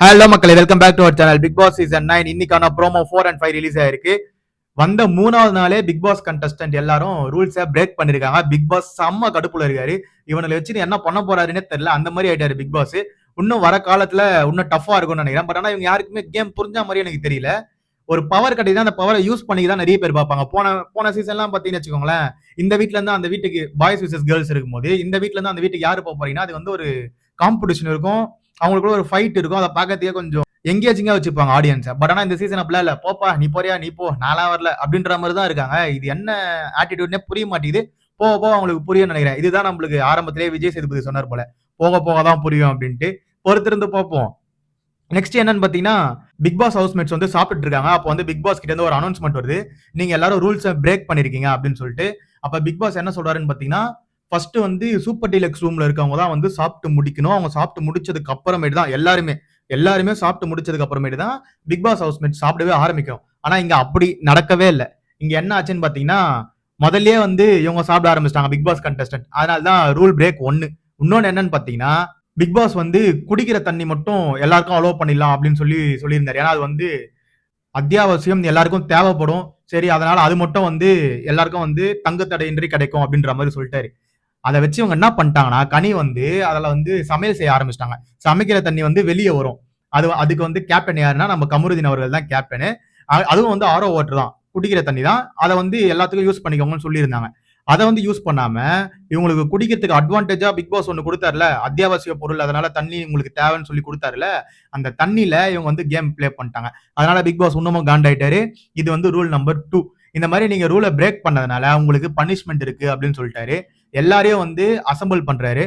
Hello மக்களே welcome back to our channel Bigg Boss season nine இன்னைக்கான promo four and five release ஆயிருக்கு. வந்த மூணாவது நாளே பிக் பாஸ் கண்டஸ்டன்ட் எல்லாரும் ரூல்ஸை பிரேக் பண்ணிருக்காங்க. பிக் பாஸ் செம்ம கடுப்புல இருக்காரு. இவனை வச்சுட்டு என்ன பண்ண போறாருன்னே தெரியல. அந்த மாதிரி ஆயிட்டாரு பிக் பாஸ் இன்னும் வர காலத்துல இன்னும் டஃபா இருக்கும்னு நினைக்கிறேன். பட் ஆனா இவங்க யாருக்குமே கேம் புரிஞ்ச மாதிரி எனக்கு தெரியல. ஒரு பவர் கட்டி அந்த பவரை யூஸ் பண்ணி தான் நிறைய பேர் பார்ப்பாங்க. போன போன சீசன்லாம் பார்த்தீங்கன்னு வச்சுக்கோங்களேன். இந்த வீட்ல இருந்து அந்த வீட்டுக்கு பாய்ஸ் விசஸ் கேர்ள்ஸ் இருக்கும்போது இந்த வீட்ல இருந்து அந்த வீட்டுக்கு யாரு போக போறீங்கன்னா அது வந்து ஒரு காம்படிஷன் இருக்கும். அவங்களுக்குள்ள ஒரு ஃபைட் இருக்கும். அதை பார்க்கறதுக்கே கொஞ்சம் எங்கேஜிங்காக வச்சுப்பாங்க ஆடியன்ஸை பட் ஆனால் இந்த சீசன் அப்படிலாம் இல்லை. போப்பா நீ போறியா? நீ போ. நாலாம் வரல. அப்படின்ற மாதிரி தான் இருக்காங்க. இது என்ன ஆட்டிடியூட்னே புரிய மாட்டேங்குது. போக போக அவங்களுக்கு புரியும் நினைக்கிறேன். இதுதான் நம்மளுக்கு ஆரம்பத்திலே விஜய் சேதுபதி சொன்னார் போல. போக போக தான் புரியும் அப்படின்ட்டு. பொறுத்திருந்து பார்ப்போம். நெக்ஸ்ட் என்னன்னு பார்த்தீங்கன்னா பிக் பாஸ் ஹவுஸ்மேட்ஸ் வந்து சாப்பிட்டு இருக்காங்க. அப்போ வந்து பிக் பாஸ் கிட்ட இருந்து ஒரு அனௌன்ஸ்மெண்ட் வருது. நீங்க எல்லாரும் ரூல்ஸை பிரேக் பண்ணிருக்கீங்க அப்படின்னு சொல்லிட்டு. அப்ப பிக் பாஸ் என்ன சொல்றாருன்னு பாத்தீங்கன்னா ஃபர்ஸ்ட் வந்து சூப்பர் டீலக்ஸ் ரூம்ல இருக்கவங்க தான் வந்து சாப்பிட்டு முடிக்கணும். அவங்க சாப்பிட்டு முடிச்சதுக்கு அப்புறமேட்டு தான் எல்லாருமே எல்லாருமே சாப்பிட்டு முடிச்சதுக்கு அப்புறமேட்டு தான் பிக் பாஸ் ஹவுஸ்மேட் சாப்பிடவே ஆரம்பிக்கும். ஆனா இங்க அப்படி நடக்கவே இல்லை. இங்க என்ன ஆச்சுன்னு பாத்தீங்கன்னா முதல்லயே வந்து இவங்க சாப்பிட ஆரம்பிச்சிட்டாங்க பிக் பாஸ் கண்டஸ்டன்ட் அதனால தான் ரூல் பிரேக் ஒன்னு இன்னொன்னு என்னன்னு பாத்தீங்கன்னா பிக் பாஸ் வந்து குடிக்கிற தண்ணி மட்டும் எல்லாருக்கும் அலோவ் பண்ணிடலாம் அப்படின்னு சொல்லி சொல்லியிருந்தாரு. ஏன்னா அது வந்து அத்தியாவசியம் எல்லாருக்கும் தேவைப்படும். சரி அதனால அது மட்டும் வந்து எல்லாருக்கும் வந்து தங்குத்தடையின்றி கிடைக்கும் அப்படின்ற மாதிரி சொல்லிட்டாரு. அதை வச்சு இவங்க என்ன பண்ணிட்டாங்கன்னா கனி வந்து அதில் வந்து சமையல் செய்ய ஆரம்பிச்சிட்டாங்க. சமைக்கிற தண்ணி வந்து வெளியே வரும். அது அதுக்கு வந்து கேப்டன் யாருன்னா நம்ம கமருதீன் அவர்கள் தான் கேப்டனு அதுவும் வந்து ஆரோ வாட்டர் தான். குடிக்கிற தண்ணி தான். அதை வந்து எல்லாத்துக்கும் யூஸ் பண்ணிக்கோங்கன்னு சொல்லியிருந்தாங்க. அதை வந்து யூஸ் பண்ணாம இவங்களுக்கு குடிக்கிறதுக்கு அட்வான்டேஜா பிக் பாஸ் ஒன்று கொடுத்தாருல அத்தியாவசிய பொருள் அதனால தண்ணி உங்களுக்கு தேவைன்னு சொல்லி கொடுத்தாருல அந்த தண்ணியில இவங்க வந்து கேம் ப்ளே பண்ணிட்டாங்க. அதனால பிக் பாஸ் இன்னமும் காண்டாயிட்டாரு இது வந்து ரூல் நம்பர் டூ இந்த மாதிரி நீங்க ரூலை பிரேக் பண்ணதுனால உங்களுக்கு பனிஷ்மெண்ட் இருக்கு அப்படின்னு சொல்லிட்டாரு. எல்லாரையும் வந்து அசம்பிள் பண்றாரு.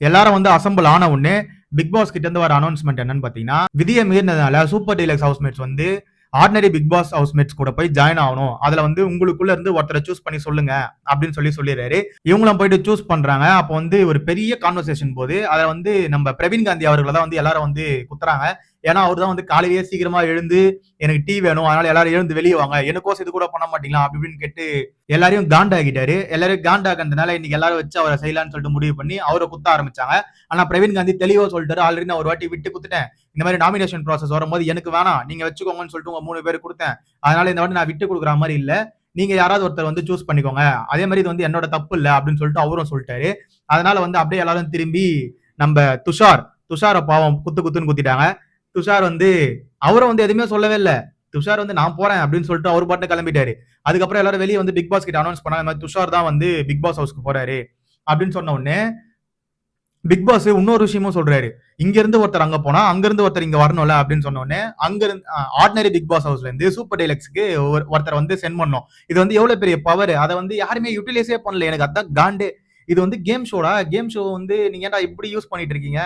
எல்லாரும் வந்து அசம்பிள் ஆன உடனே பிக் பாஸ் கிட்ட இருந்து வர அனௌன்ஸ்மெண்ட் என்னன்னு பாத்தீங்கன்னா விதியை மீறினதுனால சூப்பர் டீலக்ஸ் ஹவுஸ்மேட்ஸ் வந்து ஆர்டினரி பிக் பாஸ் ஹவுஸ்மேட்ஸ் கூட போய் ஜாயின் ஆகணும். அதுல வந்து உங்களுக்குள்ள இருந்து ஒருத்தரை சூஸ் பண்ணி சொல்லுங்க அப்படின்னு சொல்லி சொல்லிடுறாரு. இவங்களும் போயிட்டு சூஸ் பண்றாங்க. அப்போ வந்து ஒரு பெரிய கான்வர்சேஷன் போது அதை வந்து நம்ம பிரவீன் காந்தி அவர்களை தான் வந்து எல்லாரும் வந்து குத்துறாங்க. ஏன்னா அவர் தான் வந்து காலையிலேயே சீக்கிரமா எழுந்து எனக்கு டீ வேணும் அதனால எல்லாரும் எழுந்து வெளியே வாங்க. எனக்கோசம் இது கூட பண்ண மாட்டீங்களா? அப்படின்னு கேட்டு எல்லாரையும் காண்டாகிட்டாரு எல்லாரும் காண்டாகிறதுனால இன்னைக்கு எல்லாரும் வச்சு அவரை செய்யலான்னு சொல்லிட்டு முடிவு பண்ணி அவரை குத்த ஆரம்பிச்சாங்க. ஆனா பிரவீன் காந்தி தெளிவா சொல்லிட்டாரு. ஆல்ரெடி நான் ஒரு வாட்டி விட்டு குத்துட்டேன். இந்த மாதிரி நாமினேஷன் ப்ராசஸ் வரும்போது எனக்கு வேணாம். நீங்க வச்சுக்கோங்கன்னு சொல்லிட்டு உங்க மூணு பேர் கொடுத்தேன். அதனால இந்த வாட்டி நான் விட்டு கொடுக்குற மாதிரி இல்ல. நீங்க யாராவது ஒருத்தர் வந்து சூஸ் பண்ணிக்கோங்க. அதே மாதிரி இது வந்து என்னோட தப்பு இல்ல அப்படின்னு சொல்லிட்டு அவரும் சொல்லிட்டாரு. அதனால வந்து அப்படியே எல்லாரும் திரும்பி நம்ம துஷார் துஷாரை பாவம் குத்து குத்துன்னு குத்திட்டாங்க. துஷார் வந்து அவரும் வந்து எதுவுமே சொல்லவே இல்லை. துஷார் வந்து நான் போறேன் அப்படின்னு சொல்லிட்டு அவர் பாட்டு கிளம்பிட்டாரு. அதுக்கப்புறம் எல்லாரும் வெளியே வந்து பிக் பாஸ் கிட்ட அனௌன்ஸ் பண்ணாங்க மாதிரி துஷார் தான் வந்து பிக் பாஸ் ஹவுஸ்க்கு போறாரு அப்படின்னு சொன்ன உடனே பிக் பாஸ் இன்னொரு விஷயமும் சொல்றாரு. இங்க இருந்து ஒருத்தர் அங்க போனா அங்க இருந்து ஒருத்தர் இங்க வரணும்ல அப்படின்னு சொன்ன உடனே அங்க இருந்து ஆர்டினரி பிக் பாஸ் ஹவுஸ்ல இருந்து சூப்பர் டெலக்ஸ்க்கு ஒருத்தர் வந்து சென்ட் பண்ணோம். இது வந்து எவ்வளவு பெரிய பவர் அதை வந்து யாருமே யூட்டிலைஸே பண்ணல. எனக்கு அதான் காண்டு. இது வந்து கேம் ஷோடா கேம் ஷோ வந்து நீங்க ஏன்டா இப்படி யூஸ் பண்ணிட்டு இருக்கீங்க?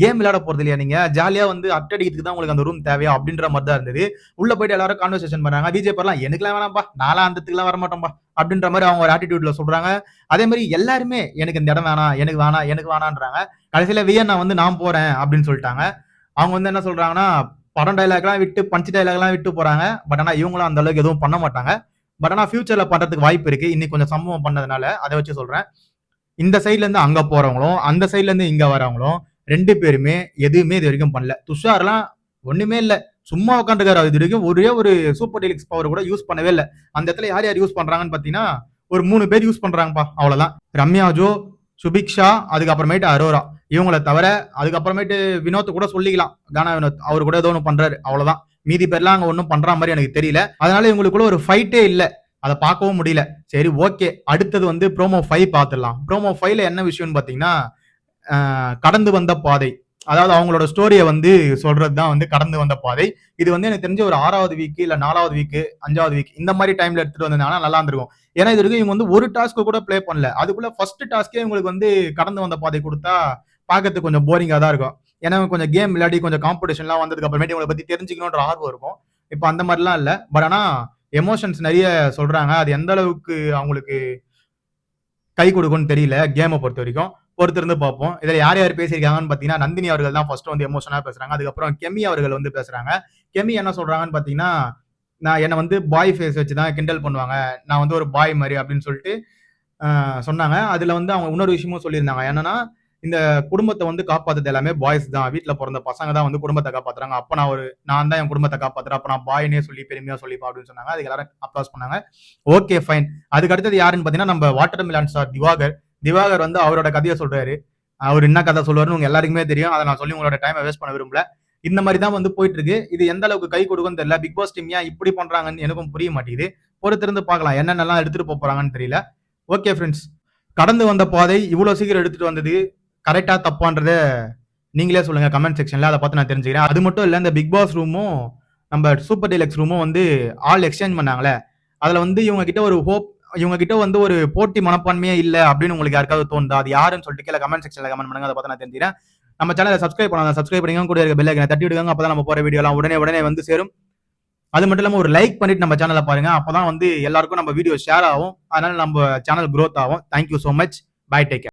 கேம் விளையாட போறது இல்லையா நீங்க? ஜாலியா வந்து அட்டடிக்கிறதுக்கு தான் உங்களுக்கு அந்த ரூம் தேவையா? அப்படின்ற மாதிரி தான் இருந்தது. உள்ள போயிட்டு எல்லாரும் கான்வர்சேஷன் பண்ணாங்க. விஜய் பரலாம் எனக்குலாம் வேணாம்ப்பா. நாலாம் அந்தத்துக்குலாம் வரமாட்டோம்பா அப்படின்ற மாதிரி அவங்க ஒரு ஆட்டிடியூட்ல சொல்றாங்க. அதே மாதிரி எல்லாருமே எனக்கு இந்த இடம் வேணாம். எனக்கு வேணாம். எனக்கு வேணான்றாங்க கடைசியில வியன்னா வந்து நான் போறேன். அப்படின்னு சொல்லிட்டாங்க. அவங்க வந்து என்ன சொல்றாங்கன்னா படம் டைலாக்லாம் விட்டு பஞ்சு டைலாக்லாம் விட்டு போறாங்க. பட் ஆனால் இவங்களும் அந்த அளவுக்கு எதுவும் பண்ண மாட்டாங்க. பட் ஆனால் ஃபியூச்சர்ல பண்றதுக்கு வாய்ப்பு இருக்கு. இன்னைக்கு கொஞ்சம் சம்பவம் பண்ணதுனால அதை வச்சு சொல்றேன். இந்த சைட்ல இருந்து அங்க போறவங்களும் அந்த சைட்ல இருந்து இங்க வரவங்களும் ரெண்டு பேருமே எதுவுமே இது வரைக்கும் பண்ணல. துஷார்லாம் ஒண்ணுமே இல்ல. சும்மா உட்காந்துருக்காரு இது வரைக்கும் ஒரே ஒரு சூப்பர் டெலிக்ஸ் பவர் கூட யூஸ் பண்ணவே இல்லை. அந்த இடத்துல யார் யார் யூஸ் பண்றாங்கன்னு பாத்தீங்கன்னா ஒரு மூணு பேர் யூஸ் பண்றாங்கப்பா. அவ்வளவுதான். ரம்யாஜோ சுபிக்ஷா அதுக்கப்புறமேட்டு அரோரா. இவங்கள தவிர அதுக்கப்புறமேட்டு வினோத் கூட சொல்லிக்கலாம். கானா வினோத் அவர் கூட ஏதோ ஒன்று பண்றாரு. அவ்வளவுதான். மீதி பேர்லாம் அங்க ஒன்றும் பண்ற மாதிரி எனக்கு தெரியல. அதனால இவங்களுக்குள்ள ஒரு ஃபைட்டே இல்லை. அதை பார்க்கவும் முடியல. சரி ஓகே. அடுத்தது வந்து ப்ரோமோ ஃபைவ் பார்த்துடலாம். ப்ரோமோ ஃபைவ்ல என்ன விஷயம்னு பார்த்தீங்கன்னா கடந்து வந்த பாதை. அதாவது அவங்களோட ஸ்டோரியை வந்து சொல்றது தான் வந்து கடந்து வந்த பாதை. இது வந்து எனக்கு தெரிஞ்ச ஒரு ஆறாவது வீக் இல்ல நாலாவது வீக் அஞ்சாவது வீக் இந்த மாதிரி டைம்ல எடுத்துட்டு வந்திருந்தாங்கன்னா நல்லா இருந்திருக்கும். ஏன்னா இது வரைக்கும் இவங்க வந்து ஒரு டாஸ்க்கு கூட ப்ளே பண்ணல. அதுக்குள்ள ஃபர்ஸ்ட் டாஸ்க்கே இவங்களுக்கு வந்து கடந்து வந்த பாதை கொடுத்தா பார்க்கறதுக்கு கொஞ்சம் போரிங்கா தான் இருக்கும். ஏன்னா கொஞ்சம் கேம் விளையாடி கொஞ்சம் காம்படிஷன்லாம் வந்ததுக்கு அப்புறமேட்டு இவங்களை பத்தி தெரிஞ்சுக்கணுன்ற ஆர்வம் இருக்கும். இப்போ அந்த மாதிரிலாம் இல்லை. பட் ஆனால் எமோஷன்ஸ் நிறைய சொல்றாங்க. அது எந்த அளவுக்கு அவங்களுக்கு கை கொடுக்கும்னு தெரியல கேமை பொறுத்த வரைக்கும். பொறுத்திருந்து பார்ப்போம். இதில் யார் யார் பேசியிருக்காங்கன்னு பார்த்தீங்கன்னா நந்தினி அவர்கள் தான் ஃபர்ஸ்ட் வந்து எமோஷனாக பேசுறாங்க. அதுக்கப்புறம் கெமி அவர்கள் வந்து பேசுறாங்க. கெமி என்ன சொல்றாங்கன்னு பார்த்தீங்கன்னா நான் என்னை வந்து பாய் ஃபேஸ் வச்சு தான் கிண்டல் பண்ணுவாங்க. நான் வந்து ஒரு பாய் மாதிரி அப்படின்னு சொல்லிட்டு சொன்னாங்க. அதில் வந்து அவங்க இன்னொரு விஷயமும் சொல்லியிருந்தாங்க. என்னன்னா இந்த குடும்பத்தை வந்து காப்பாத்துறது எல்லாமே பாய்ஸ் தான். வீட்டுல பிறந்த பசங்க தான் வந்து குடும்பத்தை காப்பாத்துறாங்க. அப்ப நான் ஒரு நான் தான் என் குடும்பத்தை காப்பாத்துறேன். அப்ப நான் பாய்னே சொல்லி பெருமையா சொல்லிப்பா அப்படின்னு சொன்னாங்க. அதுக்கு எல்லாரும் அப்ளாஸ் பண்ணாங்க. ஓகே ஃபைன் அதுக்கு அடுத்தது யாருன்னு பாத்தீங்கன்னா நம்ம watermelon star Diwakar. Diwakar வந்து அவரோட கதையை சொல்றாரு. அவர் என்ன கதை சொல்லுவாருன்னு உங்க எல்லாருக்குமே தெரியும். அதை நான் சொல்லி உங்களோட டைமை வேஸ்ட் பண்ண விரும்பல. இந்த மாதிரி தான் வந்து போயிட்டு இருக்கு. இது எந்த அளவுக்கு கை கொடுக்கும் தெரியல. பிக் பாஸ் டீம் ஏன் இப்படி பண்றாங்கன்னு எனக்கும் புரிய மாட்டேங்குது. பொறுத்திருந்து பார்க்கலாம். என்னென்னலாம் எடுத்துட்டு போறாங்கன்னு தெரியல. ஓகே ஃப்ரெண்ட்ஸ் கடந்து வந்த பாதை இவ்வளவு சீக்கிரம் எடுத்துட்டு வந்தது. கரெக்டா தப்பான்றத நீங்களே சொல்லுங்க கமெண்ட் செக்ஷன்ல அதை பார்த்து நான் தெரிஞ்சுக்கிறேன். அது மட்டும் இல்லை இந்த பிக் பாஸ் ரூமும் நம்ம சூப்பர் டீலக்ஸ் ரூமும் வந்து ஆல் எக்ஸ்சேஞ்ச் பண்ணாங்களே. அதில் வந்து இவங்க கிட்ட ஒரு ஹோப் இவங்க கிட்ட வந்து ஒரு போட்டி மனப்பான்மையே இல்லை அப்படின்னு உங்களுக்கு யாருக்காவது தோணுதா? அது யாருன்னு சொல்லிட்டு கீழே கமெண்ட் செக்ஷன்ல கமெண்ட் பண்ணுங்க. அதை பார்த்து நான் தெரிஞ்சுக்கிறேன். நம்ம சேனலை சப்ஸ்கிரைப் பண்ணாங்க சப்ஸ்கிரைப் பண்ணிங்க கூட இருக்க பெல் ஐக்கனை தட்டி விடுங்க. அப்பதான் நம்ம போகிற வீடியோலாம் உடனே உடனே வந்து சேரும். அது மட்டும் இல்லாமல் ஒரு லைக் பண்ணிட்டு நம்ம சேனலை பாருங்க. அப்பதான் வந்து எல்லாருக்கும் நம்ம வீடியோ ஷேர் ஆகும். அதனால நம்ம சேனல் க்ரோத் ஆகும். Thank you so much bye take